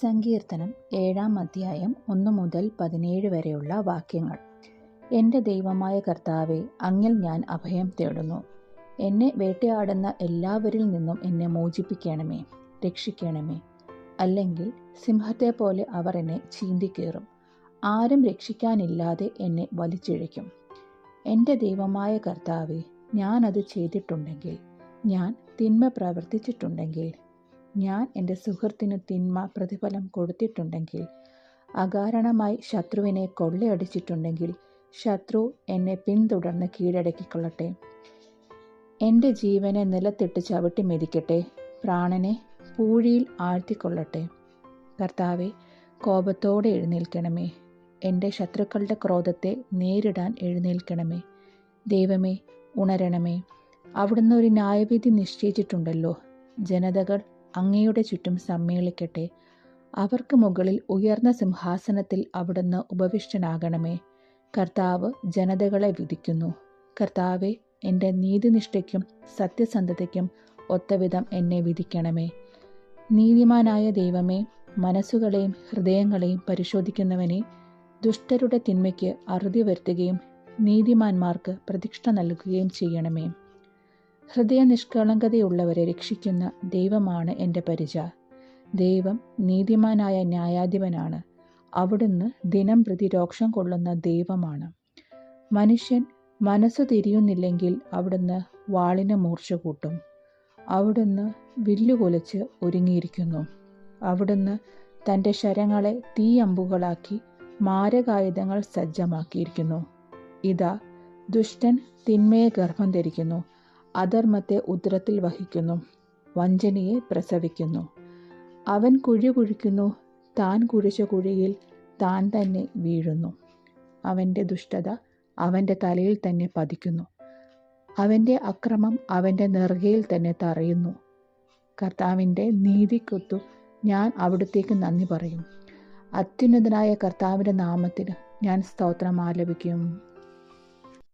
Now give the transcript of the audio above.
സങ്കീർത്തനം ഏഴാം അധ്യായം ഒന്ന് മുതൽ പതിനേഴ് വരെയുള്ള വാക്യങ്ങൾ. എന്റെ ദൈവമായ കർത്താവെ അങ്ങിൽ ഞാൻ അഭയം തേടുന്നു. എന്നെ വേട്ടയാടുന്ന എല്ലാവരിൽ നിന്നും എന്നെ മോചിപ്പിക്കണമേ രക്ഷിക്കണമേ. അല്ലെങ്കിൽ സിംഹത്തെ പോലെ അവർ എന്നെ ചീന്തിക്കേറും. ആരും രക്ഷിക്കാനില്ലാതെ എന്നെ വലിച്ചിഴയ്ക്കും. എന്റെ ദൈവമായ കർത്താവെ ഞാനത് ചെയ്തിട്ടുണ്ടെങ്കിൽ ഞാൻ തിന്മ പ്രവർത്തിച്ചിട്ടുണ്ടെങ്കിൽ ഞാൻ എന്റെ സുഹൃത്തിന് തിന്മ പ്രതിഫലം കൊടുത്തിട്ടുണ്ടെങ്കിൽ അകാരണമായി ശത്രുവിനെ കൊള്ളയടിച്ചിട്ടുണ്ടെങ്കിൽ ശത്രു എന്നെ പിന്തുടർന്ന് കീഴടക്കിക്കൊള്ളട്ടെ. എന്റെ ജീവനെ നിലത്തിട്ട് ചവിട്ടി മെതിക്കട്ടെ. പ്രാണനെ പൂഴിയിൽ ആഴ്ത്തിക്കൊള്ളട്ടെ. കർത്താവെ കോപത്തോടെ എഴുന്നേൽക്കണമേ. എന്റെ ശത്രുക്കളുടെ ക്രോധത്തെ നേരിടാൻ എഴുന്നേൽക്കണമേ. ദൈവമേ ഉണരണമേ. അവിടുന്ന് ഒരു ന്യായവിധി നിശ്ചയിച്ചിട്ടുണ്ടല്ലോ. ജനതകൾ അങ്ങയുടെ ചുറ്റും സമ്മേളിക്കട്ടെ. അവർക്ക് മുകളിൽ ഉയർന്ന സിംഹാസനത്തിൽ അവിടുന്ന് ഉപവിഷ്ടനാകണമേ. കർത്താവ് ജനതകളെ വിധിക്കുന്നു. കർത്താവെ എന്റെ നീതിനിഷ്ഠയ്ക്കും സത്യസന്ധതയ്ക്കും ഒത്തവിധം എന്നെ വിധിക്കണമേ. നീതിമാനായ ദൈവമേ മനസ്സുകളെയും ഹൃദയങ്ങളെയും പരിശോധിക്കുന്നവനെ ദുഷ്ടരുടെ തിന്മയ്ക്ക് അറുതി വരുത്തുകയും നീതിമാന്മാർക്ക് പ്രതിഷ്ഠ നൽകുകയും ചെയ്യണമേ. ഹൃദയ നിഷ്കളങ്കതയുള്ളവരെ രക്ഷിക്കുന്ന ദൈവമാണ് എന്റെ പരിച. ദൈവം നീതിമാനായ ന്യായാധിപനാണ്. അവിടുന്ന് ദിനം പ്രതി രോക്ഷം കൊള്ളുന്ന ദൈവമാണ്. മനുഷ്യൻ മനസ്സ് തിരിയുന്നില്ലെങ്കിൽ അവിടുന്ന് വാളിന് മൂർച്ച കൂട്ടും. അവിടുന്ന് വില്ലുകൊലച്ച് ഒരുങ്ങിയിരിക്കുന്നു. അവിടുന്ന് തന്റെ ശരങ്ങളെ തീയമ്പുകളാക്കി മാരകായുധങ്ങൾ സജ്ജമാക്കിയിരിക്കുന്നു. ഇതാ ദുഷ്ടൻ തിന്മയെ ഗർഭം ധരിക്കുന്നു. അധർമ്മത്തെ ഉദരത്തിൽ വഹിക്കുന്നു വഞ്ചനയെ പ്രസവിക്കുന്നു. അവൻ കുഴി കുഴിക്കുന്നു താൻ കുഴിച്ച കുഴിയിൽ താൻ തന്നെ വീഴുന്നു. അവന്റെ ദുഷ്ടത അവന്റെ തലയിൽ തന്നെ പതിക്കുന്നു. അവന്റെ അക്രമം അവന്റെ നെറുകയിൽ തന്നെ തറയുന്നു. കർത്താവിന്റെ നീതിക്കൊത്തു ഞാൻ അവിടത്തേക്ക് നന്ദി പറയും. അത്യുന്നതനായ കർത്താവിന്റെ നാമത്തിന് ഞാൻ സ്തോത്രം ആലപിക്കും.